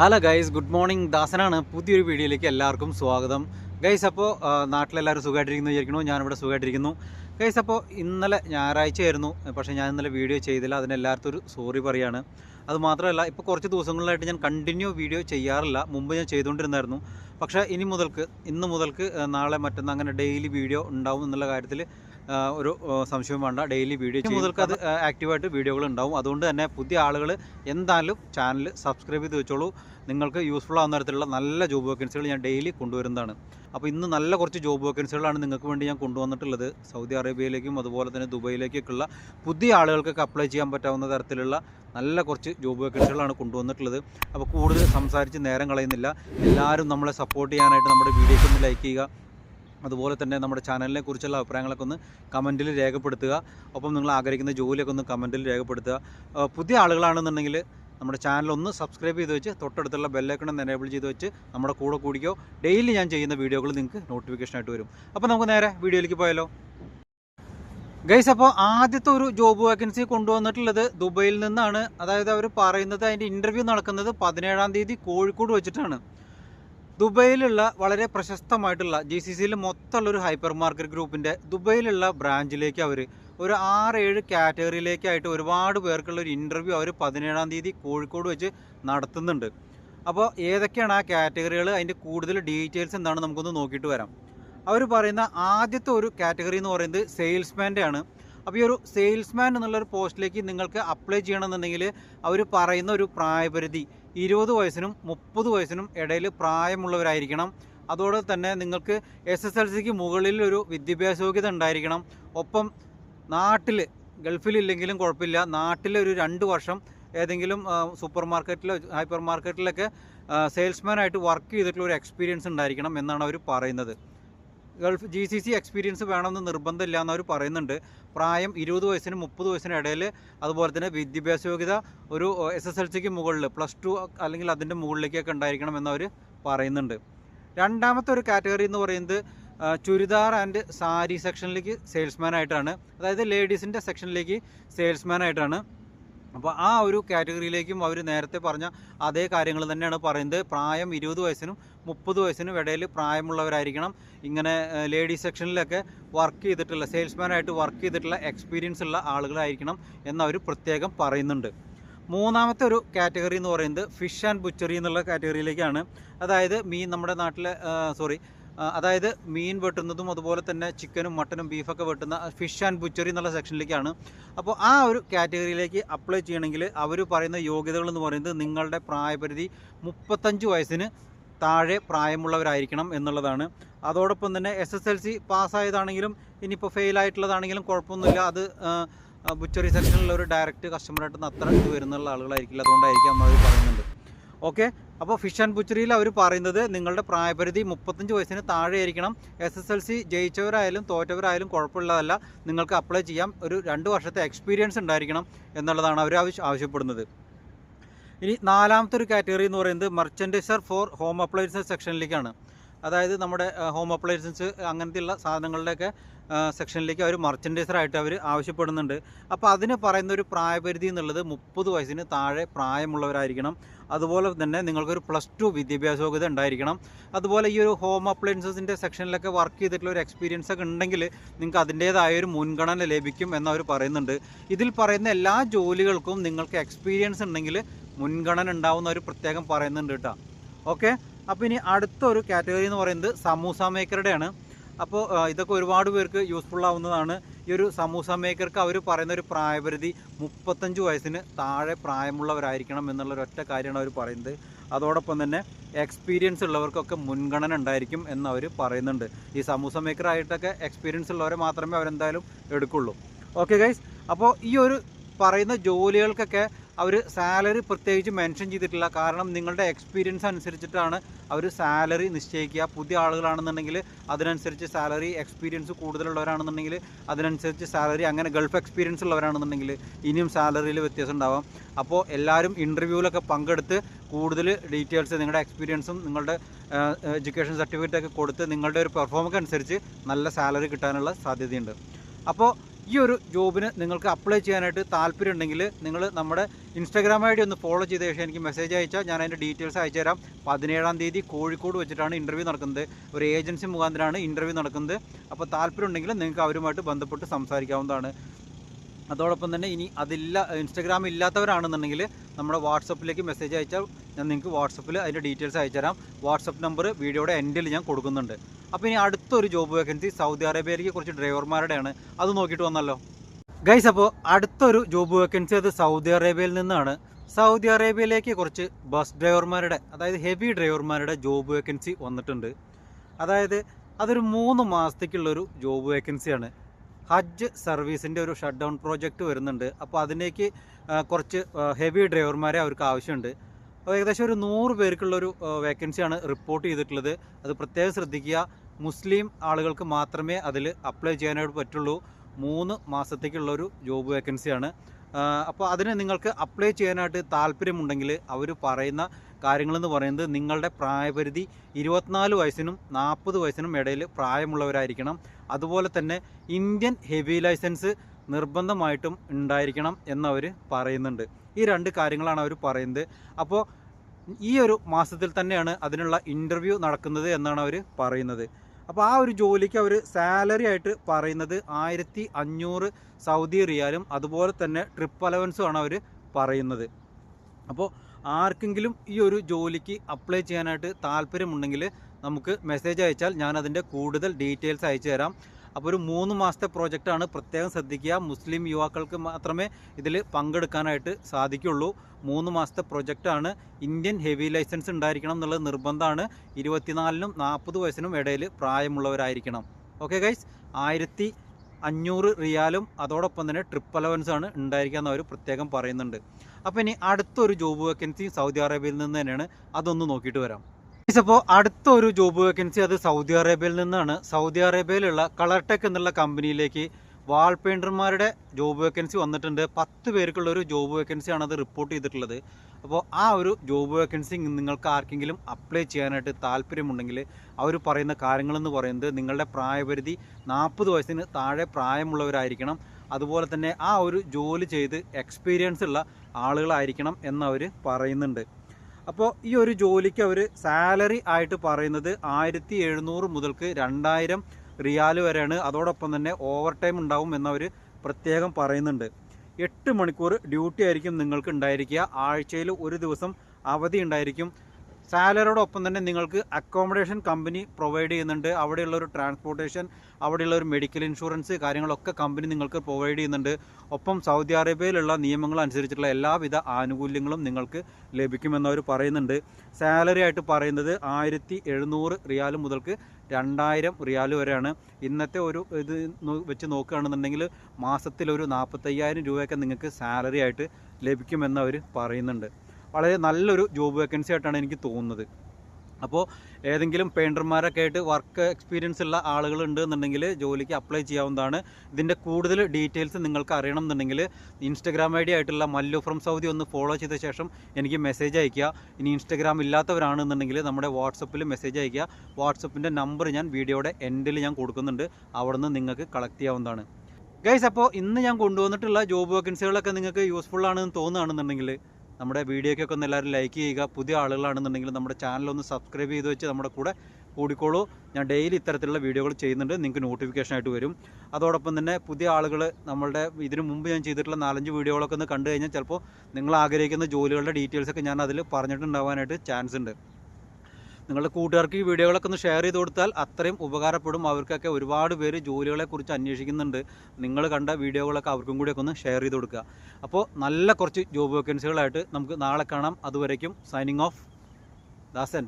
Hello guys good morning ദാസനാണ് പുതിയൊരു വീഡിയോയിലേക്ക് എല്ലാവർക്കും സ്വാഗതം. ഗൈസ് അപ്പോൾ നാട്ടിലെല്ലാവരും സുഖമായിട്ടിരിക്കുന്നു വിചാരിക്കുന്നു. ഞാനിവിടെ സുഖമായിട്ടിരിക്കുന്നു. ഗൈസ് അപ്പോൾ ഇന്നലെ ഞായറാഴ്ചയായിരുന്നു. പക്ഷേ ഞാൻ ഇന്നലെ വീഡിയോ ചെയ്തില്ല. അതിനെല്ലാവർക്കും ഒരു സോറി പറയാണ്. അത് മാത്രമല്ല ഇപ്പോൾ കുറച്ച് ദിവസങ്ങളിലായിട്ട് ഞാൻ കണ്ടിന്യൂ വീഡിയോ ചെയ്യാറില്ല. മുമ്പ് ഞാൻ ചെയ്തുകൊണ്ടിരുന്നായിരുന്നു. പക്ഷേ ഇനി മുതൽക്ക് ഇന്ന് മുതൽക്ക് നാളെ മറ്റന്നാൾ അങ്ങനെ ഡെയിലി വീഡിയോ ഉണ്ടാവും എന്നുള്ള കാര്യത്തിൽ ഒരു സംശയം സംശയവും വേണ്ട. ഡെയിലി വീഡിയോ മുതൽക്ക് അത് ആക്റ്റീവായിട്ട് വീഡിയോകൾ ഉണ്ടാവും. അതുകൊണ്ട് തന്നെ പുതിയ ആളുകൾ എന്തായാലും ചാനൽ സബ്സ്ക്രൈബ് ചെയ്ത് വെച്ചോളൂ. നിങ്ങൾക്ക് യൂസ്ഫുൾ ആവുന്ന തരത്തിലുള്ള നല്ല ജോബ് വേക്കൻസികൾ ഞാൻ ഡെയിലി കൊണ്ടുവരുന്നതാണ്. അപ്പോൾ ഇന്ന് നല്ല കുറച്ച് ജോബ് വേക്കൻസികളാണ് നിങ്ങൾക്ക് വേണ്ടി ഞാൻ കൊണ്ടുവന്നിട്ടുള്ളത്. സൗദി അറേബ്യയിലേക്കും അതുപോലെ തന്നെ ദുബൈയിലേക്കൊക്കെയുള്ള പുതിയ ആളുകൾക്കൊക്കെ അപ്ലൈ ചെയ്യാൻ പറ്റാവുന്ന തരത്തിലുള്ള നല്ല കുറച്ച് ജോബ് വേക്കൻസികളാണ് കൊണ്ടുവന്നിട്ടുള്ളത്. അപ്പോൾ കൂടുതൽ സംസാരിച്ച് നേരം കളയുന്നില്ല. എല്ലാവരും നമ്മളെ സപ്പോർട്ട് ചെയ്യാനായിട്ട് നമ്മുടെ വീഡിയോസ് ഒന്ന് ലൈക്ക് ചെയ്യുക. അതുപോലെ തന്നെ നമ്മുടെ ചാനലിനെ കുറിച്ചുള്ള അഭിപ്രായങ്ങളൊക്കെ ഒന്ന് കമന്റിൽ രേഖപ്പെടുത്തുക. ഒപ്പം നിങ്ങൾ ആഗ്രഹിക്കുന്ന ജോലിയൊക്കെ ഒന്ന് കമന്റിൽ രേഖപ്പെടുത്തുക. പുതിയ ആളുകളാണെന്നുണ്ടെങ്കിൽ നമ്മുടെ ചാനൽ ഒന്ന് സബ്സ്ക്രൈബ് ചെയ്ത് വെച്ച് തൊട്ടടുത്തുള്ള ബെല്ലൈക്കണം എനേബിൾ ചെയ്ത് വെച്ച് നമ്മുടെ കൂടെ കൂടിക്കോ. ഡെയിലി ഞാൻ ചെയ്യുന്ന വീഡിയോകൾ നിങ്ങൾക്ക് നോട്ടിഫിക്കേഷൻ ആയിട്ട് വരും. അപ്പോൾ നമുക്ക് നേരെ വീഡിയോയിലേക്ക് പോയാലോ? ഗൈസ് അപ്പോൾ ആദ്യത്തെ ഒരു ജോബ് വേക്കൻസി കൊണ്ടുവന്നിട്ടുള്ളത് ദുബൈയിൽ നിന്നാണ്. അതായത് അവർ പറയുന്നത് അതിന്റെ ഇന്റർവ്യൂ നടക്കുന്നത് പതിനേഴാം തീയതി കോഴിക്കോട് വെച്ചിട്ടാണ്. ദുബൈയിലുള്ള വളരെ പ്രശസ്തമായിട്ടുള്ള ജി സി സിയിൽ മൊത്തമുള്ള ഒരു ഹൈപ്പർ മാർക്കറ്റ് ഗ്രൂപ്പിന്റെ ദുബൈയിലുള്ള ബ്രാഞ്ചിലേക്ക് അവർ ഒരു ആറ് ഏഴ് കാറ്റഗറിയിലേക്കായിട്ട് ഒരുപാട് പേർക്കുള്ള ഒരു ഇന്റർവ്യൂ അവർ പതിനേഴാം തീയതി കോഴിക്കോട് വെച്ച് നടത്തുന്നുണ്ട്. അപ്പോൾ ഏതൊക്കെയാണ് ആ കാറ്റഗറികൾ അതിന്റെ കൂടുതൽ ഡീറ്റെയിൽസ് എന്താണ് നമുക്കൊന്ന് നോക്കിയിട്ട് വരാം. അവർ പറയുന്ന ആദ്യത്തെ ഒരു കാറ്റഗറി എന്ന് പറയുന്നത് സെയിൽസ്മാന്റെ ആണ് അപ്പോൾ ഈ ഒരു സെയിൽസ്മാൻ എന്നുള്ളൊരു പോസ്റ്റിലേക്ക് നിങ്ങൾക്ക് അപ്ലൈ ചെയ്യണമെന്നുണ്ടെങ്കിൽ അവർ പറയുന്ന ഒരു പ്രായപരിധി ഇരുപത് വയസ്സിനും മുപ്പത് വയസ്സിനും ഇടയിൽ പ്രായമുള്ളവരായിരിക്കണം. അതോടെ തന്നെ നിങ്ങൾക്ക് എസ് എസ് എൽ സിക്ക് മുകളിൽ ഒരു വിദ്യാഭ്യാസ യോഗ്യത ഉണ്ടായിരിക്കണം. ഒപ്പം നാട്ടിൽ ഗൾഫിലില്ലെങ്കിലും കുഴപ്പമില്ല. നാട്ടിൽ ഒരു രണ്ട് വർഷം ഏതെങ്കിലും സൂപ്പർ മാർക്കറ്റിലോ ഹൈപ്പർ മാർക്കറ്റിലൊക്കെ സെയിൽസ്മാനായിട്ട് വർക്ക് ചെയ്തിട്ടുള്ള ഒരു എക്സ്പീരിയൻസ് ഉണ്ടായിരിക്കണം എന്നാണ് അവർ പറയുന്നത്. Gulf G C C experience വേണമെന്ന് നിർബന്ധമില്ല എന്ന് അവർ പറയുന്നുണ്ട്. പ്രായം ഇരുപത് വയസ്സിനും മുപ്പത് വയസ്സിനും ഇടയിൽ അതുപോലെ തന്നെ വിദ്യാഭ്യാസ യോഗ്യത ഒരു എസ് എസ് എൽ സിക്ക് മുകളിൽ പ്ലസ് ടു അല്ലെങ്കിൽ അതിന്റെ മുകളിലേക്കൊക്കെ ഉണ്ടായിരിക്കണം എന്നവർ പറയുന്നുണ്ട്. രണ്ടാമത്തെ ഒരു കാറ്റഗറി എന്ന് പറയുന്നത് ചുരിദാർ ആൻഡ് സാരി സെക്ഷനിലേക്ക് സെയിൽസ്മാൻ ആയിട്ടാണ്. അതായത് ലേഡീസിന്റെ സെക്ഷനിലേക്ക് സെയിൽസ്മാൻ ആയിട്ടാണ്. അപ്പോൾ ആ ഒരു കാറ്റഗറിയിലേക്കും അവർ നേരത്തെ പറഞ്ഞ അതേ കാര്യങ്ങൾ തന്നെയാണ് പറയുന്നത്. പ്രായം ഇരുപത് വയസ്സിനും മുപ്പത് വയസ്സിനും ഇടയിൽ പ്രായമുള്ളവരായിരിക്കണം. ഇങ്ങനെ ലേഡീസ് സെക്ഷനിലൊക്കെ വർക്ക് ചെയ്തിട്ടുള്ള സെയിൽസ്മാനായിട്ട് വർക്ക് ചെയ്തിട്ടുള്ള എക്സ്പീരിയൻസ് ഉള്ള ആളുകളായിരിക്കണം എന്നവർ പ്രത്യേകം പറയുന്നുണ്ട്. മൂന്നാമത്തെ ഒരു കാറ്റഗറി എന്ന് പറയുന്നത് ഫിഷ് ആൻഡ് ബുച്ചറി എന്നുള്ള കാറ്റഗറിയിലേക്കാണ്. അതായത് മീൻ നമ്മുടെ നാട്ടിലെ സോറി അതായത് മീൻ വെട്ടുന്നതും അതുപോലെ തന്നെ ചിക്കനും മട്ടനും ബീഫൊക്കെ വെട്ടുന്ന ഫിഷ് ആൻഡ് ബുച്ചറി എന്നുള്ള സെക്ഷനിലേക്കാണ്. അപ്പോൾ ആ ഒരു കാറ്റഗറിയിലേക്ക് അപ്ലൈ ചെയ്യണമെങ്കിൽ അവർ പറയുന്ന യോഗ്യതകൾ എന്ന് പറയുന്നത് നിങ്ങളുടെ പ്രായപരിധി മുപ്പത്തഞ്ച് വയസ്സിന് താഴെ പ്രായമുള്ളവരായിരിക്കണം എന്നുള്ളതാണ്. അതോടൊപ്പം തന്നെ എസ് എസ് എൽ സി പാസ്സായതാണെങ്കിലും ഇനിയിപ്പോൾ ഫെയിൽ ആയിട്ടുള്ളതാണെങ്കിലും കുഴപ്പമൊന്നുമില്ല. അത് ബുച്ചറി സെക്ഷനിലുള്ള ഒരു ഡയറക്റ്റ് കസ്റ്റമറായിട്ട് അത്ര ഇത് വരുന്നുള്ള ആളുകളായിരിക്കില്ല. അതുകൊണ്ടായിരിക്കാം അവർ പറയുന്നുണ്ട് ഓക്കെ? അപ്പോൾ ഫിഷ് ആൻഡ് ബുച്ചറിയിൽ അവർ പറയുന്നത്. നിങ്ങളുടെ പ്രായപരിധി മുപ്പത്തഞ്ച് വയസ്സിന് താഴെയായിരിക്കണം. എസ് എസ് എൽ സി ജയിച്ചവരായാലും തോറ്റവരായാലും കുഴപ്പമുള്ളതല്ല. നിങ്ങൾക്ക് അപ്ലൈ ചെയ്യാം. ഒരു രണ്ട് വർഷത്തെ എക്സ്പീരിയൻസ് ഉണ്ടായിരിക്കണം എന്നുള്ളതാണ് അവർ ആവശ്യ ആവശ്യപ്പെടുന്നത്. ഇനി നാലാമത്തെ ഒരു കാറ്റഗറി എന്ന് പറയുന്നത് മർച്ചൻഡൈസർ ഫോർ ഹോം അപ്ലയൻസസ് സെക്ഷനിലേക്കാണ് അതായത് നമ്മുടെ ഹോം അപ്ലയൻസസ് അങ്ങനത്തെയുള്ള സാധനങ്ങളുടെയൊക്കെ സെക്ഷനിലേക്ക് അവർ മർച്ചൻഡൈസറായിട്ട് അവർ ആവശ്യപ്പെടുന്നുണ്ട്. അപ്പോൾ അതിന് പറയുന്ന ഒരു പ്രായപരിധി എന്നുള്ളത് മുപ്പത് വയസ്സിന് താഴെ പ്രായമുള്ളവരായിരിക്കണം. അതുപോലെ തന്നെ നിങ്ങൾക്കൊരു പ്ലസ് ടു വിദ്യാഭ്യാസ യോഗ്യത ഉണ്ടായിരിക്കണം. അതുപോലെ ഈ ഒരു ഹോം അപ്ലയൻസസിന്റെ സെക്ഷനിലൊക്കെ വർക്ക് ചെയ്തിട്ടുള്ള ഒരു എക്സ്പീരിയൻസ് ഒക്കെ ഉണ്ടെങ്കിൽ നിങ്ങൾക്ക് അതിന്റേതായ ഒരു മുൻഗണന ലഭിക്കും എന്നവർ പറയുന്നുണ്ട്. ഇതിൽ പറയുന്ന എല്ലാ ജോലികൾക്കും നിങ്ങൾക്ക് എക്സ്പീരിയൻസ് ഉണ്ടെങ്കിൽ മുൻഗണന ഉണ്ടാവുന്ന ഒരു പ്രത്യേകം പറയുന്നുണ്ട് കേട്ടോ. ഓക്കെ അപ്പോൾ ഇനി അടുത്ത ഒരു കാറ്റഗറി എന്ന് പറയുന്നത് സമൂസ മേക്കറുടെയാണ്. അപ്പോൾ ഇതൊക്കെ ഒരുപാട് പേർക്ക് യൂസ്ഫുൾ ആവുന്നതാണ്. ഈ ഒരു സമൂസ മേക്കർക്ക് അവർ പറയുന്ന ഒരു പ്രായപരിധി മുപ്പത്തഞ്ച് വയസ്സിന് താഴെ പ്രായമുള്ളവരായിരിക്കണം എന്നുള്ള ഒരൊറ്റ കാര്യമാണ് അവർ പറയുന്നത്. അതോടൊപ്പം തന്നെ എക്സ്പീരിയൻസ് ഉള്ളവർക്കൊക്കെ മുൻഗണന ഉണ്ടായിരിക്കും എന്ന് അവർ പറയുന്നുണ്ട്. ഈ സമൂസ മേക്കറായിട്ടൊക്കെ എക്സ്പീരിയൻസ് ഉള്ളവരെ മാത്രമേ അവരെന്തായാലും എടുക്കുള്ളൂ. ഓക്കെ ഗൈസ് അപ്പോൾ ഈ ഒരു പറയുന്ന ജോലികൾക്കൊക്കെ അവർ സാലറി പ്രത്യേകിച്ച് മെൻഷൻ ചെയ്തിട്ടില്ല. കാരണം നിങ്ങളുടെ എക്സ്പീരിയൻസ് അനുസരിച്ചിട്ടാണ് അവർ സാലറി നിശ്ചയിക്കുക. പുതിയ ആളുകളാണെന്നുണ്ടെങ്കിൽ അതിനനുസരിച്ച് സാലറി എക്സ്പീരിയൻസ് കൂടുതലുള്ളവരാണെന്നുണ്ടെങ്കിൽ അതിനനുസരിച്ച് സാലറി അങ്ങനെ ഗൾഫ് എക്സ്പീരിയൻസ് ഉള്ളവരാണെന്നുണ്ടെങ്കിൽ ഇനിയും സാലറിയിൽ വ്യത്യാസം ഉണ്ടാവാം. അപ്പോൾ എല്ലാവരും ഇന്റർവ്യൂവിലൊക്കെ പങ്കെടുത്ത് കൂടുതൽ ഡീറ്റെയിൽസ് നിങ്ങളുടെ എക്സ്പീരിയൻസും നിങ്ങളുടെ എഡ്യൂക്കേഷൻ സർട്ടിഫിക്കറ്റൊക്കെ കൊടുത്ത് നിങ്ങളുടെ ഒരു പെർഫോമൻസ് അനുസരിച്ച് നല്ല സാലറി കിട്ടാനുള്ള സാധ്യതയുണ്ട്. അപ്പോൾ ഈ ഒരു ജോബിന് നിങ്ങൾക്ക് അപ്ലൈ ചെയ്യാനായിട്ട് താല്പര്യം ഉണ്ടെങ്കിൽ നിങ്ങൾ നമ്മുടെ ഇൻസ്റ്റാഗ്രാം ഐ ഡി ഒന്ന് ഫോളോ ചെയ്ത ശേഷം എനിക്ക് മെസ്സേജ് അയച്ചാൽ ഞാൻ അതിന്റെ ഡീറ്റെയിൽസ് അയച്ചു തരാം. പതിനേഴാം തീയതി കോഴിക്കോട് വെച്ചിട്ടാണ് ഇന്റർവ്യൂ നടക്കുന്നത്. ഒരു ഏജൻസി മുഖാന്തരമാണ് ഇന്റർവ്യൂ നടക്കുന്നത്. അപ്പോൾ താല്പര്യം ഉണ്ടെങ്കിൽ നിങ്ങൾക്ക് അവരുമായിട്ട് ബന്ധപ്പെട്ട് സംസാരിക്കാവുന്നതാണ്. അതോടൊപ്പം തന്നെ ഇനി അതില്ല ഇൻസ്റ്റാഗ്രാം ഇല്ലാത്തവരാണെന്നുണ്ടെങ്കിൽ നമ്മുടെ വാട്സപ്പിലേക്ക് മെസ്സേജ് അയച്ചാൽ ഞാൻ നിങ്ങൾക്ക് വാട്സപ്പിൽ അതിന്റെ ഡീറ്റെയിൽസ് അയച്ചുതരാം വാട്സപ്പ് നമ്പർ വീഡിയോയുടെ എൻഡിൽ ഞാൻ കൊടുക്കുന്നുണ്ട്. അപ്പോൾ ഇനി അടുത്തൊരു ജോബ് വേക്കൻസി സൗദി അറേബ്യയിലേക്ക് കുറച്ച് ഡ്രൈവർമാരുടെയാണ് അത് നോക്കിയിട്ട് വന്നല്ലോ. ഗൈസ് അപ്പോൾ അടുത്തൊരു ജോബ് വേക്കൻസി അത് സൗദി അറേബ്യയിൽ നിന്നാണ്. സൗദി അറേബ്യയിലേക്ക് കുറച്ച് ബസ് ഡ്രൈവർമാരുടെ അതായത് ഹെവി ഡ്രൈവർമാരുടെ ജോബ് വേക്കൻസി വന്നിട്ടുണ്ട്. അതായത് അതൊരു മൂന്ന് മാസത്തേക്കുള്ളൊരു ജോബ് വേക്കൻസിയാണ് ഹജ്ജ് സർവീസിന്റെ ഒരു ഷട്ട് ഡൗൺ പ്രോജക്റ്റ് വരുന്നുണ്ട്. അപ്പോൾ അതിലേക്ക് കുറച്ച് ഹെവി ഡ്രൈവർമാരെ അവർക്ക് ആവശ്യമുണ്ട്. ഏകദേശം ഒരു നൂറ് പേർക്കുള്ളൊരു വേക്കൻസിയാണ് റിപ്പോർട്ട് ചെയ്തിട്ടുള്ളത്. അത് പ്രത്യേകം ശ്രദ്ധിക്കുക. മുസ്ലിം ആളുകൾക്ക് മാത്രമേ അതിൽ അപ്ലൈ ചെയ്യാനായിട്ട് പറ്റുള്ളൂ. മൂന്ന് മാസത്തേക്കുള്ളൊരു ജോബ് വേക്കൻസിയാണ്. അപ്പോൾ അതിന് നിങ്ങൾക്ക് അപ്ലൈ ചെയ്യാനായിട്ട് താല്പര്യമുണ്ടെങ്കിൽ അവർ പറയുന്ന കാര്യങ്ങളെന്ന് പറയുന്നത് നിങ്ങളുടെ പ്രായപരിധി ഇരുപത്തിനാല് വയസ്സിനും നാൽപ്പത് വയസ്സിനും ഇടയിൽ പ്രായമുള്ളവരായിരിക്കണം. അതുപോലെ തന്നെ ഇന്ത്യൻ ഹെവി ലൈസൻസ് നിർബന്ധമായിട്ടും ഉണ്ടായിരിക്കണം എന്നവർ പറയുന്നുണ്ട്. ഈ രണ്ട് കാര്യങ്ങളാണ് അവർ പറയുന്നത്. അപ്പോൾ ഈ ഒരു മാസത്തിൽ തന്നെയാണ് അതിനുള്ള ഇന്റർവ്യൂ നടക്കുന്നത് എന്നാണ് അവർ പറയുന്നത്. അപ്പോൾ ആ ഒരു ജോലിക്ക് അവർ സാലറി ആയിട്ട് പറയുന്നത് ആയിരത്തി അഞ്ഞൂറ് സൗദി റിയാലും അതുപോലെ തന്നെ ട്രിപ്പ് അലവൻസുമാണ് അവർ പറയുന്നത്. അപ്പോൾ ആർക്കെങ്കിലും ഈ ഒരു ജോലിക്ക് അപ്ലൈ ചെയ്യാനായിട്ട് താല്പര്യമുണ്ടെങ്കിൽ നമുക്ക് മെസ്സേജ് അയച്ചാൽ ഞാൻ അതിന്റെ കൂടുതൽ ഡീറ്റെയിൽസ് അയച്ചു തരാം അപ്പോൾ ഒരു മൂന്ന് മാസത്തെ പ്രോജക്റ്റാണ് പ്രത്യേകം ശ്രദ്ധിക്കുക. മുസ്ലിം യുവാക്കൾക്ക് മാത്രമേ ഇതിൽ പങ്കെടുക്കാനായിട്ട് സാധിക്കുള്ളൂ. മൂന്ന് മാസത്തെ പ്രൊജക്റ്റാണ് ഇന്ത്യൻ ഹെവി ലൈസൻസ് ഉണ്ടായിരിക്കണം എന്നുള്ളത് നിർബന്ധമാണ്. ഇരുപത്തിനാലിനും നാൽപ്പത് വയസ്സിനും ഇടയിൽ പ്രായമുള്ളവരായിരിക്കണം. ഓക്കെ ഗൈസ് ആയിരത്തി അഞ്ഞൂറ് റിയാലും അതോടൊപ്പം തന്നെ ട്രിപ്പ് അലവൻസ് ആണ് ഉണ്ടായിരിക്കുക എന്നവർ പ്രത്യേകം പറയുന്നുണ്ട്. അപ്പോൾ ഇനി അടുത്തൊരു ജോബ് വേക്കൻസി സൗദി അറേബ്യയിൽ നിന്ന് തന്നെയാണ്. അതൊന്ന് നോക്കിയിട്ട് വരാം. അപ്പോൾ അടുത്തൊരു ജോബ് വേക്കൻസി അത് സൗദി അറേബ്യയിൽ നിന്നാണ്. സൗദി അറേബ്യയിലുള്ള കളർ ടെക് എന്നുള്ള കമ്പനിയിലേക്ക് വാൾ പെയിന്റർമാരുടെ ജോബ് വേക്കൻസി വന്നിട്ടുണ്ട്. പത്ത് പേർക്കുള്ള ഒരു ജോബ് വേക്കൻസിയാണ് അത് റിപ്പോർട്ട് ചെയ്തിട്ടുള്ളത്. അപ്പോൾ ആ ഒരു ജോബ് വേക്കൻസി നിങ്ങൾക്ക് ആർക്കെങ്കിലും അപ്ലൈ ചെയ്യാനായിട്ട് താല്പര്യമുണ്ടെങ്കിൽ അവർ പറയുന്ന കാര്യങ്ങളെന്ന് പറയുന്നത് നിങ്ങളുടെ പ്രായപരിധി നാൽപ്പത് വയസ്സിന് താഴെ പ്രായമുള്ളവരായിരിക്കണം. അതുപോലെ തന്നെ ആ ഒരു ജോലി ചെയ്ത് എക്സ്പീരിയൻസ് ഉള്ള ആളുകളായിരിക്കണം എന്നവർ പറയുന്നുണ്ട്. അപ്പോൾ ഈ ഒരു ജോലിക്ക് അവർ സാലറി ആയിട്ട് പറയുന്നത് ആയിരത്തി എഴുന്നൂറ് മുതൽക്ക് രണ്ടായിരം റിയാൽ വരെയാണ്. അതോടൊപ്പം തന്നെ ഓവർ ടൈം ഉണ്ടാവും എന്നവർ പ്രത്യേകം പറയുന്നുണ്ട്. എട്ട് മണിക്കൂർ ഡ്യൂട്ടി ആയിരിക്കും നിങ്ങൾക്ക് ഉണ്ടായിരിക്കുക. ആഴ്ചയിൽ ഒരു ദിവസം അവധി ഉണ്ടായിരിക്കും. സാലറിയോടൊപ്പം തന്നെ നിങ്ങൾക്ക് അക്കോമഡേഷൻ കമ്പനി പ്രൊവൈഡ് ചെയ്യുന്നുണ്ട്. അവിടെയുള്ള ഒരു ട്രാൻസ്പോർട്ടേഷൻ അവിടെയുള്ള ഒരു മെഡിക്കൽ ഇൻഷുറൻസ് കാര്യങ്ങളൊക്കെ കമ്പനി നിങ്ങൾക്ക് പ്രൊവൈഡ് ചെയ്യുന്നുണ്ട്. ഒപ്പം സൗദി അറേബ്യയിലുള്ള നിയമങ്ങൾ അനുസരിച്ചിട്ടുള്ള എല്ലാവിധ ആനുകൂല്യങ്ങളും നിങ്ങൾക്ക് ലഭിക്കുമെന്നവർ പറയുന്നുണ്ട്. സാലറി ആയിട്ട് പറയുന്നത് ആയിരത്തി എഴുന്നൂറ് റിയാൽ മുതൽക്ക് രണ്ടായിരം റിയാൽ വരെയാണ്. ഇന്നത്തെ ഒരു ഇത് വെച്ച് നോക്കുകയാണെന്നുണ്ടെങ്കിൽ മാസത്തിൽ ഒരു നാൽപ്പത്തയ്യായിരം രൂപയൊക്കെ നിങ്ങൾക്ക് സാലറി ആയിട്ട് ലഭിക്കുമെന്ന് അവർ പറയുന്നുണ്ട്. വളരെ നല്ലൊരു ജോബ് വേക്കൻസി ആയിട്ടാണ് എനിക്ക് തോന്നുന്നത്. അപ്പോൾ ഏതെങ്കിലും പെയിന്റർമാരൊക്കെ ആയിട്ട് വർക്ക് എക്സ്പീരിയൻസ് ഉള്ള ആളുകൾ ഉണ്ട് എന്നുണ്ടെങ്കിൽ ജോലിക്ക് അപ്ലൈ ചെയ്യാവുന്നതാണ്. ഇതിന്റെ കൂടുതൽ ഡീറ്റെയിൽസ് നിങ്ങൾക്ക് അറിയണം എന്നുണ്ടെങ്കിൽ ഇൻസ്റ്റഗ്രാം ഐ ഡി ആയിട്ടുള്ള മല്ലു ഫ്രം സൗദി ഒന്ന് ഫോളോ ചെയ്ത ശേഷം എനിക്ക് മെസ്സേജ് അയയ്ക്കുക. ഇനി ഇൻസ്റ്റഗ്രാം ഇല്ലാത്തവരാണെന്നുണ്ടെങ്കിൽ നമ്മുടെ വാട്സപ്പിൽ മെസ്സേജ് അയയ്ക്കുക. വാട്സപ്പിന്റെ നമ്പർ ഞാൻ വീഡിയോയുടെ എൻഡിൽ ഞാൻ കൊടുക്കുന്നുണ്ട്. അവിടെ നിന്ന് നിങ്ങൾക്ക് കളക്ട് ചെയ്യാവുന്നതാണ്. ഗൈസ് അപ്പോൾ ഇന്ന് ഞാൻ കൊണ്ടുവന്നിട്ടുള്ള ജോബ് വേക്കൻസികളൊക്കെ നിങ്ങൾക്ക് യൂസ്ഫുൾ ആണെന്ന് തോന്നുകയാണെന്നുണ്ടെങ്കിൽ നമ്മുടെ വീഡിയോയ്ക്കൊക്കെ ഒന്ന് എല്ലാവരും ലൈക്ക് ചെയ്യുക. പുതിയ ആളുകളാണെന്നുണ്ടെങ്കിൽ നമ്മുടെ ചാനൽ ഒന്ന് സബ്സ്ക്രൈബ് ചെയ്ത് വെച്ച് നമ്മുടെ കൂടെ കൂടിക്കോളൂ. ഞാൻ ഡെയിലി ഇത്തരത്തിലുള്ള വീഡിയോകൾ ചെയ്യുന്നുണ്ട്. നിങ്ങൾക്ക് നോട്ടിഫിക്കേഷൻ ആയിട്ട് വരും. അതോടൊപ്പം തന്നെ പുതിയ ആളുകൾ നമ്മളുടെ ഇതിനു മുമ്പ് ഞാൻ ചെയ്തിട്ടുള്ള നാലഞ്ച് വീഡിയോകളൊക്കെ ഒന്ന് കണ്ടു കഴിഞ്ഞാൽ ചിലപ്പോൾ നിങ്ങൾ ആഗ്രഹിക്കുന്ന ജോലികളുടെ ഡീറ്റെയിൽസ് ഒക്കെ ഞാൻ അതിൽ പറഞ്ഞിട്ടുണ്ടാവാനായിട്ട് ചാൻസ് ഉണ്ട്. നിങ്ങളുടെ കൂട്ടുകാർക്ക് ഈ വീഡിയോകളൊക്കെ ഒന്ന് ഷെയർ ചെയ്ത് കൊടുത്താൽ അത്രയും ഉപകാരപ്പെടും. അവർക്കൊക്കെ ഒരുപാട് പേര് ജോലികളെക്കുറിച്ച് അന്വേഷിക്കുന്നുണ്ട്. നിങ്ങൾ കണ്ട വീഡിയോകളൊക്കെ അവർക്കും കൂടിയൊക്കെ ഒന്ന് ഷെയർ ചെയ്ത് കൊടുക്കുക. അപ്പോൾ നല്ല കുറച്ച് ജോബ് വേക്കൻസികളായിട്ട് നമുക്ക് നാളെ കാണാം. അതുവരേക്കും സൈനിങ് ഓഫ് ദാസൻ.